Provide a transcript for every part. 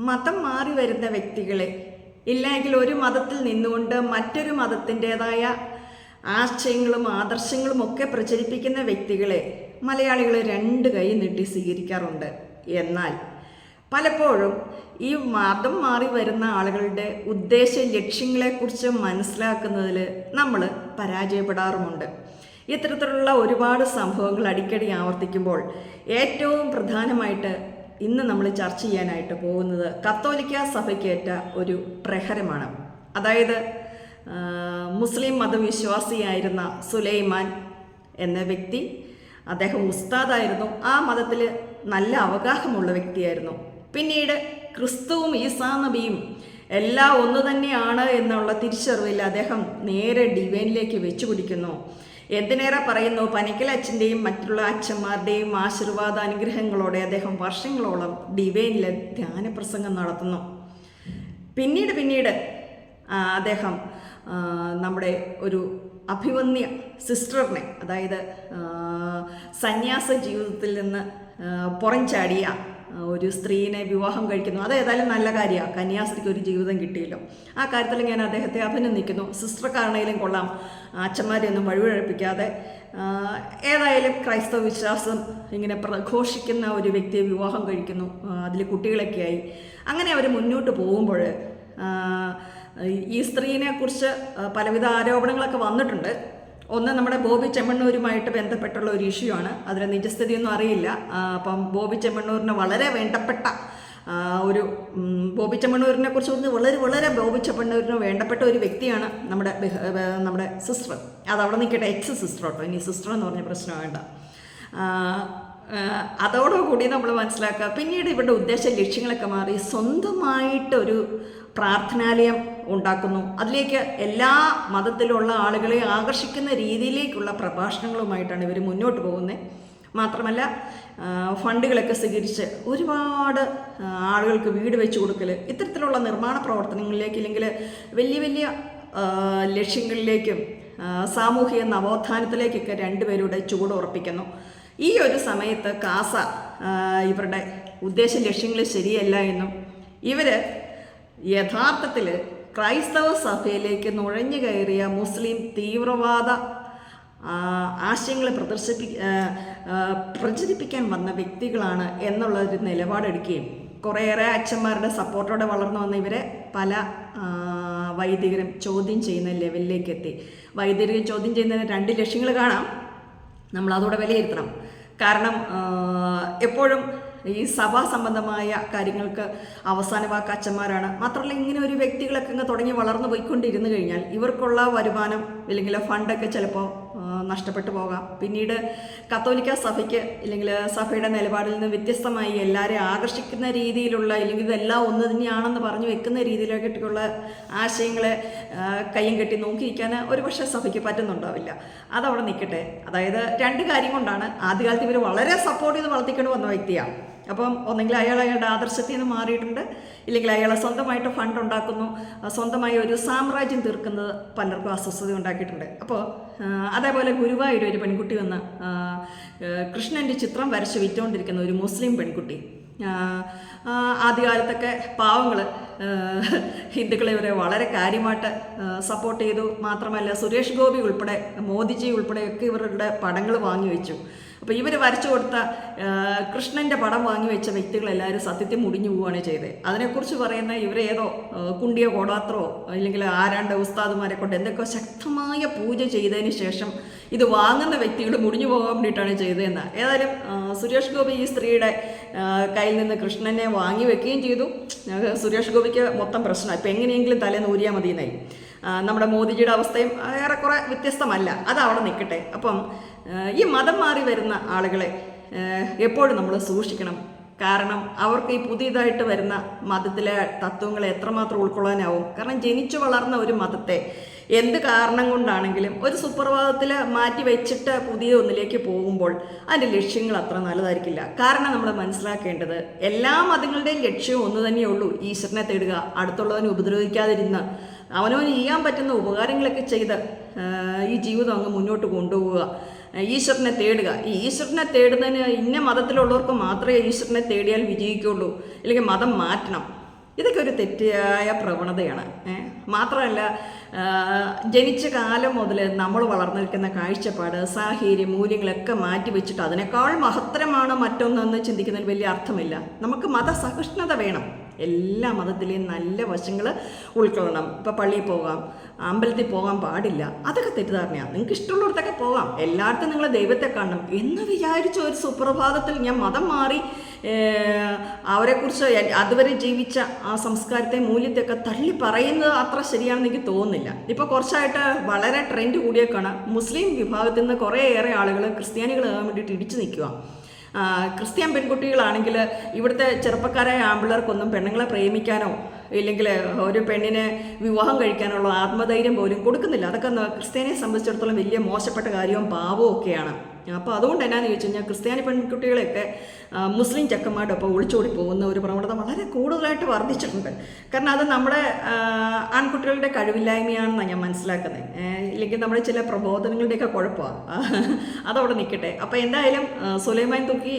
മതം മാറി വരുന്ന വ്യക്തികളെ. ഇല്ലെങ്കിൽ ഒരു മതത്തിൽ നിന്നുകൊണ്ട് മറ്റൊരു മതത്തിന്റെതായ ആശയങ്ങളും ആദർശങ്ങളും ഒക്കെ പ്രചരിപ്പിക്കുന്ന വ്യക്തികളെ മലയാളികൾ രണ്ട് കൈ നീട്ടി സ്വീകരിക്കാറുണ്ട്. എന്നാൽ പലപ്പോഴും ഈ മതം മാറി വരുന്ന ആളുകളുടെ ഉദ്ദേശ ലക്ഷ്യങ്ങളെക്കുറിച്ച് മനസ്സിലാക്കുന്നതിൽ നമ്മൾ പരാജയപ്പെടാറുമുണ്ട്. ഇത്തരത്തിലുള്ള ഒരുപാട് സംഭവങ്ങൾ അടിക്കടി ആവർത്തിക്കുമ്പോൾ ഏറ്റവും പ്രധാനമായിട്ട് ഇന്ന് നമ്മൾ ചർച്ച ചെയ്യാനായിട്ട് പോകുന്നത് കത്തോലിക്ക സഭയ്ക്കേറ്റ ഒരു പ്രഹരമാണ്. അതായത് മുസ്ലിം മതവിശ്വാസിയായിരുന്ന സുലൈമാൻ എന്ന വ്യക്തി അദ്ദേഹം ഉസ്താദായിരുന്നു. ആ മതത്തിൽ നല്ല അവഗാഹമുള്ള വ്യക്തിയായിരുന്നു. പിന്നീട് ക്രിസ്തുവും ഈസാ നബിയും എല്ലാം ഒന്നു തന്നെയാണ് എന്നുള്ള തിരിച്ചറിവിൽ അദ്ദേഹം നേരെ ഡിവൈനിലേക്ക് വെച്ചു എന്തിനേറെ പറയുന്നു? പനിക്കൽ അച്ഛന്റെയും മറ്റുള്ള അച്ഛന്മാരുടെയും ആശീർവാദ അനുഗ്രഹങ്ങളോടെ അദ്ദേഹം വർഷങ്ങളോളം ഡിവൈനിലെ ധ്യാനപ്രസംഗം നടത്തുന്നു. പിന്നീട് പിന്നീട് അദ്ദേഹം നമ്മുടെ ഒരു അഭിമന്യ സിസ്റ്ററിനെ അതായത് സന്യാസ ജീവിതത്തിൽ നിന്ന് പുറം ചാടിയ ഒരു സ്ത്രീനെ വിവാഹം കഴിക്കുന്നു. അത് ഏതായാലും നല്ല കാര്യമാണ് കന്യാസ്ത്രീക്ക് ഒരു ജീവിതം കിട്ടിയല്ലോ. ആ കാര്യത്തിൽ ഞാൻ അദ്ദേഹത്തെ അഭിനന്ദിക്കുന്നു. സിസ്റ്റർക്കാരണേലും കൊള്ളാം. അച്ഛന്മാരെയൊന്നും വഴിവഴപ്പിക്കാതെ ഏതായാലും ക്രൈസ്തവ വിശ്വാസം ഇങ്ങനെ പ്രഘോഷിക്കുന്ന ഒരു വ്യക്തിയെ വിവാഹം കഴിക്കുന്നു. അതിൽ കുട്ടികളൊക്കെയായി. അങ്ങനെ അവർ മുന്നോട്ട് പോകുമ്പോൾ ഈ സ്ത്രീനെക്കുറിച്ച് പലവിധ ആരോപണങ്ങളൊക്കെ വന്നിട്ടുണ്ട്. ഒന്ന് നമ്മുടെ ബോബി ചെമ്മണ്ണൂരുമായിട്ട് ബന്ധപ്പെട്ടുള്ള ഒരു ഇഷ്യൂ ആണ്. അതിന് നിജസ്ഥിതിയൊന്നും അറിയില്ല. അപ്പം ബോബി ചെമ്മണ്ണൂരിന് വളരെ വേണ്ടപ്പെട്ട ഒരു ബോബി ചെമ്മണ്ണൂരിനെ കുറിച്ച് പറഞ്ഞ് വളരെ വളരെ ബോബി ചെമ്മണ്ണൂരിന് വേണ്ടപ്പെട്ട ഒരു വ്യക്തിയാണ് നമ്മുടെ നമ്മുടെ സിസ്റ്റർ. അത് അവിടെ നിൽക്കട്ടെ എക്സ് സിസ്റ്റർ കേട്ടോ ഇനി സിസ്റ്റർ എന്ന് പറഞ്ഞ പ്രശ്നം വേണ്ട. അതോടുകൂടി നമ്മൾ മനസ്സിലാക്കുക. പിന്നീട് ഇവരുടെ ഉദ്ദേശ ലക്ഷ്യങ്ങളൊക്കെ മാറി സ്വന്തമായിട്ട് ഒരു പ്രാർത്ഥനാലയം ഉണ്ടാക്കുന്നു. അതിലേക്ക് എല്ലാ മതത്തിലുള്ള ആളുകളെ ആകർഷിക്കുന്ന രീതിയിലേക്കുള്ള പ്രഭാഷണങ്ങളുമായിട്ടാണ് ഇവർ മുന്നോട്ട് പോകുന്നത് മാത്രമല്ല ഫണ്ടുകളൊക്കെ സ്വീകരിച്ച് ഒരുപാട് ആളുകൾക്ക് വീട് വെച്ച് കൊടുക്കൽ ഇത്തരത്തിലുള്ള നിർമ്മാണ പ്രവർത്തനങ്ങളിലേക്ക് ഇല്ലെങ്കിൽ വലിയ വലിയ ലക്ഷ്യങ്ങളിലേക്കും സാമൂഹിക നവോത്ഥാനത്തിലേക്കൊക്കെ രണ്ടുപേരുടെ ചൂട് ഉറപ്പിക്കുന്നു. ഈ ഒരു സമയത്ത് കാസ ഇവരുടെ ഉദ്ദേശ ലക്ഷ്യങ്ങൾ ശരിയല്ല എന്നും ഇവർ യഥാർത്ഥത്തിൽ ക്രൈസ്തവ സഭയിലേക്ക് നുഴഞ്ഞു കയറിയ മുസ്ലിം തീവ്രവാദ ആശയങ്ങളെ പ്രദർശിപ്പി പ്രചരിപ്പിക്കാൻ വന്ന വ്യക്തികളാണ് എന്നുള്ള ഒരു നിലപാടെടുക്കുകയും കുറേയേറെ അച്ഛന്മാരുടെ സപ്പോർട്ടോടെ വളർന്നു വന്ന ഇവരെ പല വൈദികരും ചോദ്യം ചെയ്യുന്ന ലെവലിലേക്ക് എത്തി. വൈദികർ ചോദ്യം ചെയ്യുന്നതിന് രണ്ട് ലക്ഷ്യങ്ങൾ കാണാം. നമ്മൾ അതോടെ വിലയിരുത്തണം. കാരണം എപ്പോഴും ഈ സഭാ സംബന്ധമായ കാര്യങ്ങൾക്ക് അവസാന വാക്ക് അച്ഛന്മാരാണ്. മാത്രമല്ല ഇങ്ങനെ ഒരു വ്യക്തികളൊക്കെ ഇങ്ങ് തുടങ്ങി വളർന്നു പോയിക്കൊണ്ടിരുന്നു കഴിഞ്ഞാൽ ഇവർക്കുള്ള വരുമാനം അല്ലെങ്കിൽ ഫണ്ടൊക്കെ ചിലപ്പോൾ നഷ്ടപ്പെട്ടു പോകാം. പിന്നീട് കത്തോലിക്ക സഭയ്ക്ക് അല്ലെങ്കിൽ സഭയുടെ നിലപാടിൽ നിന്ന് വ്യത്യസ്തമായി എല്ലാവരെയും ആകർഷിക്കുന്ന രീതിയിലുള്ള അല്ലെങ്കിൽ ഇതെല്ലാം ഒന്ന് തന്നെയാണെന്ന് പറഞ്ഞു വെക്കുന്ന രീതിയിലേക്കുള്ള ആശയങ്ങളെ കയ്യും കെട്ടി നോക്കിയിരിക്കാൻ ഒരുപക്ഷെ സഭയ്ക്ക് പറ്റുന്നുണ്ടാവില്ല. അതവിടെ നിൽക്കട്ടെ. അതായത് രണ്ട് കാര്യം കൊണ്ടാണ് ആദ്യകാലത്ത് ഇവർ വളരെ സപ്പോർട്ട് ചെയ്ത് വളർത്തിക്കൊണ്ട് വന്ന വ്യക്തിയാണ്. അപ്പം ഒന്നെങ്കിൽ അയാൾ അയാളുടെ ആദർശത്തിൽ നിന്ന് മാറിയിട്ടുണ്ട്. ഇല്ലെങ്കിൽ അയാളെ സ്വന്തമായിട്ട് ഫണ്ട് ഉണ്ടാക്കുന്നു. സ്വന്തമായി ഒരു സാമ്രാജ്യം തീർക്കുന്നത് പലർക്കും അസ്വസ്ഥത ഉണ്ടാക്കിയിട്ടുണ്ട്. അപ്പോൾ അതേപോലെ ഗുരുവായൂർ ഒരു പെൺകുട്ടി വന്ന് കൃഷ്ണന്റെ ചിത്രം വരച്ച് വിറ്റുകൊണ്ടിരിക്കുന്ന ഒരു മുസ്ലിം പെൺകുട്ടി. ആദ്യകാലത്തൊക്കെ പാവങ്ങൾ ഹിന്ദുക്കളെ ഇവരെ വളരെ കാര്യമായിട്ട് സപ്പോർട്ട് ചെയ്തു. മാത്രമല്ല സുരേഷ് ഗോപി ഉൾപ്പെടെ മോദിജി ഉൾപ്പെടെയൊക്കെ ഇവരുടെ പടങ്ങൾ വാങ്ങി വെച്ചു അപ്പോൾ ഇവർ വരച്ചു കൊടുത്ത കൃഷ്ണന്റെ പടം വാങ്ങി വെച്ച വ്യക്തികളെല്ലാവരും സത്യത്തെ മുടിഞ്ഞു പോവുകയാണ് ചെയ്തത്. അതിനെക്കുറിച്ച് പറയുന്ന ഇവരേതോ കുണ്ടിയോ കോടാത്രോ അല്ലെങ്കിൽ ആരാണ്ട് ഉസ്താദുമാരെ കൊണ്ട് എന്തൊക്കെ ശക്തമായ പൂജ ചെയ്തതിന് ശേഷം ഇത് വാങ്ങുന്ന വ്യക്തികൾ മുടിഞ്ഞു പോകാൻ വേണ്ടിയിട്ടാണ് ചെയ്തതെന്ന് ഏതായാലും സുരേഷ് ഗോപി ഈ സ്ത്രീയുടെ കയ്യിൽ നിന്ന് കൃഷ്ണനെ വാങ്ങി വെക്കുകയും ചെയ്തു. സുരേഷ് ഗോപിക്ക് മൊത്തം പ്രശ്നമായി. ഇപ്പം എങ്ങനെയെങ്കിലും തലേന്ന് ഊരിയാൽ മതിയെന്നായി. ആ, നമ്മുടെ മോദിജിയുടെ അവസ്ഥയും ഏറെക്കുറെ വ്യത്യസ്തമല്ല. അത് അവിടെ നിൽക്കട്ടെ. അപ്പം ഈ മതം മാറി വരുന്ന ആളുകളെ എപ്പോഴും നമ്മൾ സൂക്ഷിക്കണം. കാരണം അവർക്ക് ഈ പുതിയതായിട്ട് വരുന്ന മതത്തിലെ തത്വങ്ങളെ എത്രമാത്രം ഉൾക്കൊള്ളാനാവും. കാരണം ജനിച്ചു വളർന്ന ഒരു മതത്തെ എന്ത് കാരണം കൊണ്ടാണെങ്കിലും ഒരു സുപ്രഭാതത്തിൽ മാറ്റി വെച്ചിട്ട് പുതിയ ഒന്നിലേക്ക് പോകുമ്പോൾ അതിന്റെ ലക്ഷ്യങ്ങൾ അത്ര നല്ലതായിരിക്കില്ല. കാരണം നമ്മൾ മനസ്സിലാക്കേണ്ടത് എല്ലാ മതങ്ങളുടെയും ലക്ഷ്യവും ഒന്ന് തന്നെയുള്ളൂ ഈശ്വരനെ തേടുക അടുത്തുള്ളവനെ ഉപദ്രവിക്കാതിരുന്ന് അവനവന് ചെയ്യാൻ പറ്റുന്ന ഉപകാരങ്ങളൊക്കെ ചെയ്ത് ഈ ജീവിതം അങ്ങ് മുന്നോട്ട് കൊണ്ടുപോവുക. ഈശ്വരനെ തേടുക. ഈ ഈശ്വരനെ തേടുന്നതിന് ഇന്ന മതത്തിലുള്ളവർക്ക് മാത്രമേ ഈശ്വരനെ തേടിയാൽ വിജയിക്കുള്ളൂ അല്ലെങ്കിൽ മതം മാറ്റണം. ഇതൊക്കെ ഒരു തെറ്റായ പ്രവണതയാണ്. മാത്രമല്ല ജനിച്ച കാലം മുതൽ നമ്മൾ വളർന്നു നിൽക്കുന്ന കാഴ്ചപ്പാട് സാഹചര്യം മൂല്യങ്ങളൊക്കെ മാറ്റി വെച്ചിട്ട് അതിനേക്കാൾ മഹത്തരമാണ് മറ്റൊന്നെന്ന് ചിന്തിക്കുന്നതിൽ വലിയ അർത്ഥമില്ല. നമുക്ക് മതസഹിഷ്ണുത വേണം. എല്ലാ മതത്തിലെയും നല്ല വശങ്ങൾ ഉൾക്കൊള്ളണം. ഇപ്പോൾ പള്ളിയിൽ പോകാം അമ്പലത്തിൽ പോകാൻ പാടില്ല. അതൊക്കെ തെറ്റിദ്ധാരണയാണ്. നിങ്ങൾക്ക് ഇഷ്ടമുള്ളിടത്തൊക്കെ പോകാം. എല്ലായിടത്തും നിങ്ങൾ ദൈവത്തെ കാണണം എന്ന് വിചാരിച്ച ഒരു സുപ്രഭാതത്തിൽ ഞാൻ മതം മാറി അവരെക്കുറിച്ച് അതുവരെ ജീവിച്ച ആ സംസ്കാരത്തെ മൂല്യത്തെയൊക്കെ തള്ളി പറയുന്നത് അത്ര ശരിയാണെന്ന് എനിക്ക് തോന്നുന്നില്ല. ഇപ്പോൾ കുറച്ചായിട്ട് വളരെ ട്രെൻഡ് കൂടിയേക്കാണ്. മുസ്ലിം വിഭാഗത്തിൽ നിന്ന് കുറേയേറെ ആളുകൾ ക്രിസ്ത്യാനികളാകാൻ വേണ്ടിയിട്ട് ഇടിച്ചു നിൽക്കുക ക്രിസ്ത്യൻ പെൺകുട്ടികളാണെങ്കിൽ ഇവിടുത്തെ ചെറുപ്പക്കാരായ ആമ്പിള്ളേർക്കൊന്നും പെണ്ണുങ്ങളെ പ്രേമിക്കാനോ ഇല്ലെങ്കിൽ ഒരു പെണ്ണിനെ വിവാഹം കഴിക്കാനുള്ള ആത്മധൈര്യം പോലും കൊടുക്കുന്നില്ല. അതൊക്കെ ക്രിസ്ത്യനെ ക്രിസ്ത്യാനിയെ സംബന്ധിച്ചിടത്തോളം വലിയ മോശപ്പെട്ട കാര്യവും പാവവും ഒക്കെയാണ്. അപ്പോൾ അതുകൊണ്ട് എന്നാന്ന് ചോദിച്ചു കഴിഞ്ഞാൽ ക്രിസ്ത്യാനി പെൺകുട്ടികളെയൊക്കെ മുസ്ലിം ചെക്കന്മാരുടെ ഒപ്പം ഒളിച്ചോടി പോകുന്ന ഒരു പ്രവണത വളരെ കൂടുതലായിട്ട് വർദ്ധിച്ചിട്ടുണ്ട്. കാരണം അത് നമ്മുടെ ആൺകുട്ടികളുടെ കഴിവില്ലായ്മയാണെന്നാണ് ഞാൻ മനസ്സിലാക്കുന്നത്. ഇല്ലെങ്കിൽ നമ്മുടെ ചില പ്രബോധനങ്ങളുടെയൊക്കെ കുഴപ്പമാണ് അതവിടെ നിൽക്കട്ടെ. അപ്പോൾ എന്തായാലും സുലൈമാൻ തുക്കി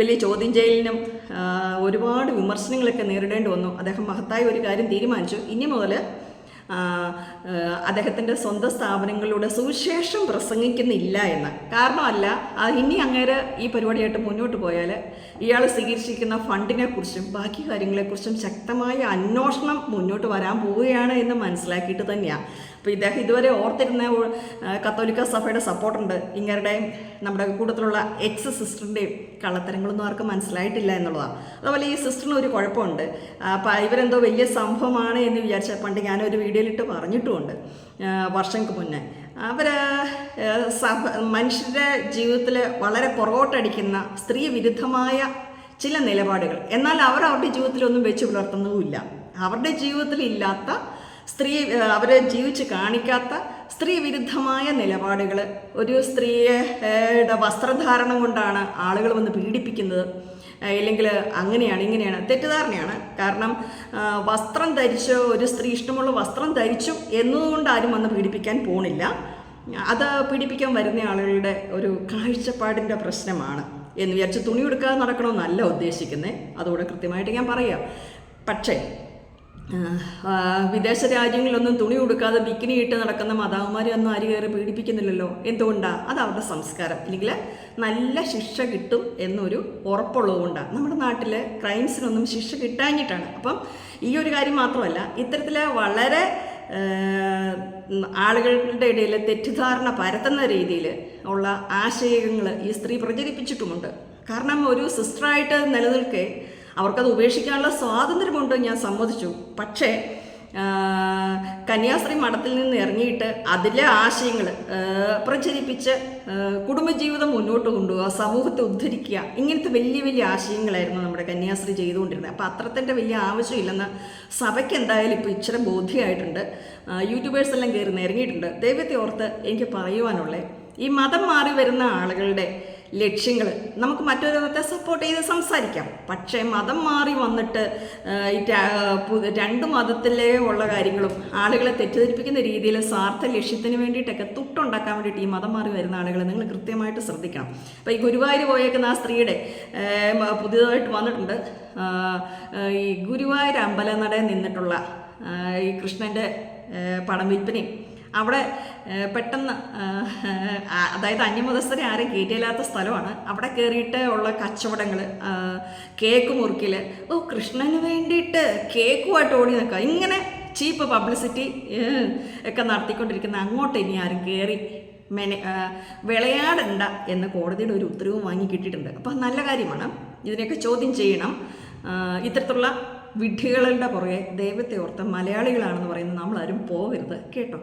വലിയ ചോദ്യം ചെയ്യലിനും ഒരുപാട് വിമർശനങ്ങളൊക്കെ നേരിടേണ്ടി വന്നു. അദ്ദേഹം മഹത്തായ ഒരു കാര്യം തീരുമാനിച്ചു. ഇനി മുതൽ അദ്ദേഹത്തിന്റെ സ്വന്തം സ്ഥാപനങ്ങളിലൂടെ സുവിശേഷം പ്രസംഗിക്കുന്നില്ല എന്ന്. കാരണമല്ല ഇനി അങ്ങേര് ഈ പരിപാടിയായിട്ട് മുന്നോട്ട് പോയാൽ ഇയാൾ സ്വീകരിച്ചിരിക്കുന്ന ഫണ്ടിനെക്കുറിച്ചും ബാക്കി കാര്യങ്ങളെക്കുറിച്ചും ശക്തമായ അന്വേഷണം മുന്നോട്ട് വരാൻ പോവുകയാണ് എന്ന് മനസ്സിലാക്കിയിട്ട് തന്നെയാണ് അപ്പോൾ ഇദ്ദേഹം ഇതുവരെ ഓർത്തിരുന്ന കത്തോലിക്ക സഭയുടെ സപ്പോർട്ടുണ്ട്. ഇങ്ങരുടെയും നമ്മുടെ കൂട്ടത്തിലുള്ള എക്സ് സിസ്റ്ററിന്റെയും കള്ളത്തരങ്ങളൊന്നും ആർക്കും മനസ്സിലായിട്ടില്ല എന്നുള്ളതാണ് അതുപോലെ ഈ സിസ്റ്ററിന് ഒരു കുഴപ്പമുണ്ട്. അപ്പോൾ ഇവരെന്തോ വലിയ സംഭവമാണ് എന്ന് വിചാരിച്ച പണ്ട് ഞാനൊരു വീഡിയോയിലിട്ട് പറഞ്ഞിട്ടുമുണ്ട് വർഷങ്ങൾക്ക് മുന്നേ. അവർ സഭ മനുഷ്യരുടെ ജീവിതത്തിൽ വളരെ പുറകോട്ടടിക്കുന്ന സ്ത്രീ വിരുദ്ധമായ ചില നിലപാടുകൾ. എന്നാൽ അവർ അവരുടെ ജീവിതത്തിലൊന്നും വെച്ച് പുലർത്തുന്നതുമില്ല. അവരുടെ ജീവിതത്തിൽ ഇല്ലാത്ത സ്ത്രീ അവരെ ജീവിച്ച് കാണിക്കാത്ത സ്ത്രീ വിരുദ്ധമായ നിലപാടുകൾ ഒരു സ്ത്രീയുടെ വസ്ത്രധാരണം കൊണ്ടാണ് ആളുകൾ വന്ന് പീഡിപ്പിക്കുന്നത്. ഇല്ലെങ്കിൽ അങ്ങനെയാണ് ഇങ്ങനെയാണ്. തെറ്റിദ്ധാരണയാണ്. കാരണം വസ്ത്രം ധരിച്ച് ഒരു സ്ത്രീ ഇഷ്ടമുള്ള വസ്ത്രം ധരിച്ചു എന്നതുകൊണ്ട് ആരും വന്ന് പീഡിപ്പിക്കാൻ പോണില്ല. അത് പീഡിപ്പിക്കാൻ വരുന്ന ആളുകളുടെ ഒരു കാഴ്ചപ്പാടിന്റെ പ്രശ്നമാണ് എന്ന് വിചാരിച്ച് തുണി എടുക്കാതെ നടക്കണമെന്നല്ല ഉദ്ദേശിക്കുന്നത് അതുകൂടെ കൃത്യമായിട്ട് ഞാൻ പറയാം. പക്ഷേ വിദേശ രാജ്യങ്ങളിലൊന്നും തുണി കൊടുക്കാതെ ബിക്കിനി ഇട്ട് നടക്കുന്ന മാതാവുമാരെ ഒന്നും ആര് കയറി പീഡിപ്പിക്കുന്നില്ലല്ലോ. എന്തുകൊണ്ടാണ് അത് അവരുടെ സംസ്കാരം. അല്ലെങ്കിൽ നല്ല ശിക്ഷ കിട്ടും എന്നൊരു ഉറപ്പുള്ളതുകൊണ്ടാണ് നമ്മുടെ നാട്ടിലെ ക്രൈംസിനൊന്നും ശിക്ഷ കിട്ടാഞ്ഞിട്ടാണ്. അപ്പം ഈ ഒരു കാര്യം മാത്രമല്ല ഇത്തരത്തിൽ വളരെ ആളുകളുടെ ഇടയിൽ തെറ്റിദ്ധാരണ പരത്തുന്ന രീതിയിൽ ഉള്ള ആശയങ്ങൾ ഈ സ്ത്രീ പ്രചരിപ്പിച്ചിട്ടുമുണ്ട്. കാരണം ഒരു സിസ്റ്ററായിട്ട് നിലനിൽക്കെ അവർക്കത് ഉപേക്ഷിക്കാനുള്ള സ്വാതന്ത്ര്യമുണ്ട് ഞാൻ സമ്മതിച്ചു. പക്ഷേ കന്യാസ്ത്രീ മഠത്തിൽ നിന്ന് ഇറങ്ങിയിട്ട് അതിലെ ആശയങ്ങൾ പ്രചരിപ്പിച്ച് കുടുംബജീവിതം മുന്നോട്ട് കൊണ്ടുപോകുക സമൂഹത്തെ ഉദ്ധരിക്കുക ഇങ്ങനത്തെ വലിയ വലിയ ആശയങ്ങളായിരുന്നു നമ്മുടെ കന്യാസ്ത്രീ ചെയ്തുകൊണ്ടിരുന്നത്. അപ്പോൾ അത്രത്തിന്റെ വലിയ ആവശ്യമില്ലെന്ന് സഭയ്ക്ക് എന്തായാലും ഇപ്പോൾ ഇച്ചിരി ബോധ്യമായിട്ടുണ്ട്. യൂട്യൂബേഴ്സ് എല്ലാം കയറി ഇറങ്ങിയിട്ടുണ്ട്. ദൈവത്തെ ഓർത്ത് എനിക്ക് പറയുവാനുള്ളത് ഈ മതം മാറി വരുന്ന ആളുകളുടെ ലക്ഷ്യങ്ങൾ. നമുക്ക് മറ്റൊരു മതത്തെ സപ്പോർട്ട് ചെയ്ത് സംസാരിക്കാം. പക്ഷേ മതം മാറി വന്നിട്ട് രണ്ട് മതത്തിലെ ഉള്ള കാര്യങ്ങളും ആളുകളെ തെറ്റിദ്ധരിപ്പിക്കുന്ന രീതിയിൽ സ്വാർത്ഥ ലക്ഷ്യത്തിന് വേണ്ടിയിട്ടൊക്കെ തുട്ടുണ്ടാക്കാൻ വേണ്ടിയിട്ട് ഈ മതം മാറി വരുന്ന ആളുകളെ നിങ്ങൾ കൃത്യമായിട്ട് ശ്രദ്ധിക്കണം. അപ്പോൾ ഈ ഗുരുവായൂർ പോയേക്കുന്ന ആ സ്ത്രീയുടെ പുതിയതായിട്ട് വന്നിട്ടുണ്ട്. ഈ ഗുരുവായൂർ അമ്പലനടയിൽ നിന്നിട്ടുള്ള ഈ കൃഷ്ണന്റെ പടം വിൽപ്പനയും അവിടെ പെട്ടെന്ന് അതായത് അന്യമതസ്ഥരെ ആരും കയറ്റിയില്ലാത്ത സ്ഥലമാണ്. അവിടെ കയറിയിട്ട് ഉള്ള കച്ചവടങ്ങൾ കേക്ക് മുറുക്കിൽ ഓ കൃഷ്ണന് വേണ്ടിയിട്ട് കേക്കുമായിട്ട് ഓടി നിൽക്കുക. ഇങ്ങനെ ചീപ്പ് പബ്ലിസിറ്റി ഒക്കെ നടത്തിക്കൊണ്ടിരിക്കുന്ന അങ്ങോട്ട് ഇനി ആരും കയറി മെനെ വിളയാടണ്ട എന്ന് കോടതിയുടെ ഒരു ഉത്തരവും വാങ്ങി കിട്ടിയിട്ടുണ്ട്. അപ്പോൾ നല്ല കാര്യമാണ്. ഇതിനെയൊക്കെ ചോദ്യം ചെയ്യണം. ഇത്തരത്തിലുള്ള വിഡ്ഢികളുടെ പുറകെ ദൈവത്തെ ഓർത്ത് മലയാളികളാണെന്ന് പറയുന്നത് നമ്മളാരും പോകരുത് കേട്ടോ?